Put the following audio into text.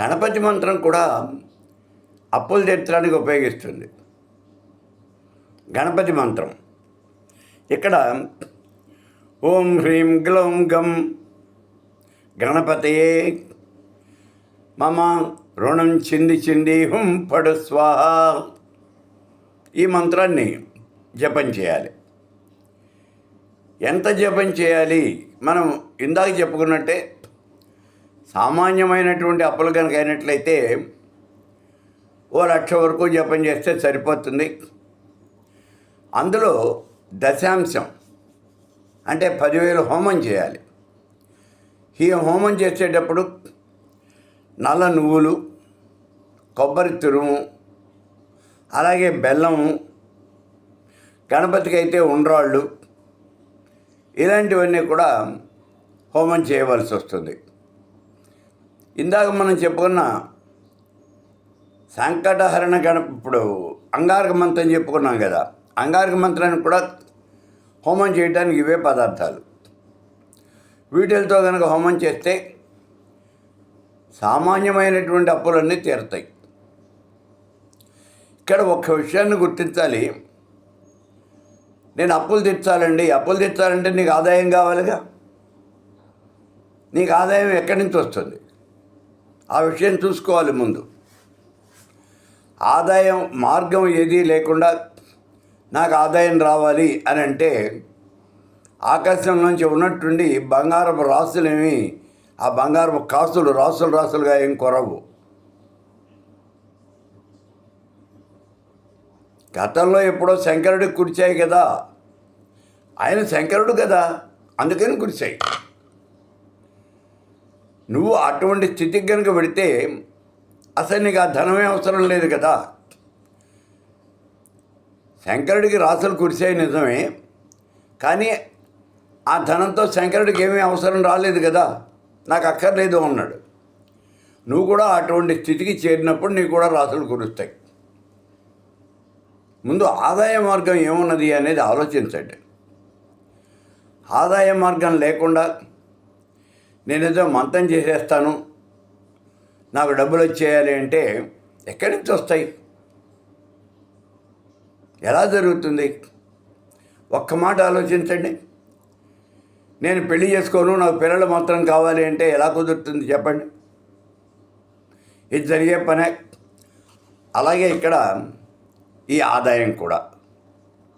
గణపతి మంత్రం కూడా అప్పులు తీర్చడానికి ఉపయోగిస్తుంది. గణపతి మంత్రం. ఇక్కడ ఓం హ్రీం గ్లౌం గం గణపతయే మమ రుణం చింది చింది హుం పడు స్వాహ. ఈ మంత్రాన్ని జపం చేయాలి. ఎంత జపం చేయాలి? మనం ఇందాక చెప్పుకున్నట్టే సామాన్యమైనటువంటి అప్పులు కనుక అయినట్లయితే ఓ లక్ష వరకు జపం చేస్తే సరిపోతుంది. అందులో దశాంశం అంటే పదివేలు హోమం చేయాలి. ఈ హోమం చేసేటప్పుడు నల్ల నువ్వులు కొబ్బరి తురుము అలాగే బెల్లము గణపతికి అయితే ఉండ్రాళ్ళు ఇలాంటివన్నీ కూడా హోమం చేయవలసి వస్తుంది. ఇందాక మనం చెప్పుకున్న సంకటహరణ గణప ఇప్పుడు అంగారక మంత్రం చెప్పుకున్నాం కదా అంగారక మంత్రానికి కూడా హోమం చేయడానికి ఇవే పదార్థాలు. వీటితో కనుక హోమం చేస్తే సామాన్యమైనటువంటి అప్పులన్నీ తీరుతాయి. ఇక్కడ ఒక్క విషయాన్ని గుర్తించాలి. నేను అప్పులు తెచ్చాలండి అప్పులు తెచ్చాలంటే నీకు ఆదాయం కావాలిగా? నీకు ఆదాయం ఎక్కడి నుంచి వస్తుంది? ఆ విషయం చూసుకోవాలి ముందు. ఆదాయం మార్గం ఏదీ లేకుండా నాకు ఆదాయం రావాలి అని అంటే ఆకాశం నుంచి ఉన్నట్టుండి బంగారపు రాసులేమి ఆ బంగారపు కాసులు రాసులు రాసులుగా ఏం కొరవు. గతంలో ఎప్పుడో శంకరుడికి కురిచాయి కదా. ఆయన శంకరుడు కదా అందుకని కురిచాయి. నువ్వు అటువంటి స్థితికి కనుక పెడితే అసలు నీకు ఆ ధనమే అవసరం లేదు కదా. శంకరుడికి రాసులు కురిసాయి నిజమే కానీ ఆ ధనంతో శంకరుడికి ఏమీ అవసరం రాలేదు కదా. నాకు అక్కర్లేదు అన్నాడు. నువ్వు కూడా అటువంటి స్థితికి చేరినప్పుడు నీకు కూడా రాసులు కురుస్తాయి. ముందు ఆదాయ మార్గం ఏమున్నది అనేది ఆలోచించండి. ఆదాయ మార్గం లేకుండా నేనేదో మంతం చేసేస్తాను. నాకు డబ్బులు వచ్చేయాలి అంటే ఎక్కడి నుంచి వస్తాయి? ఎలా జరుగుతుంది? ఒక్క మాట ఆలోచించండి. నేను పెళ్ళి చేసుకోను నాకు పిల్లలు మాత్రం కావాలి అంటే ఎలా కుదురుతుంది చెప్పండి. ఇది జరిగే పనే. అలాగే ఇక్కడ ఈ ఆదాయం కూడా.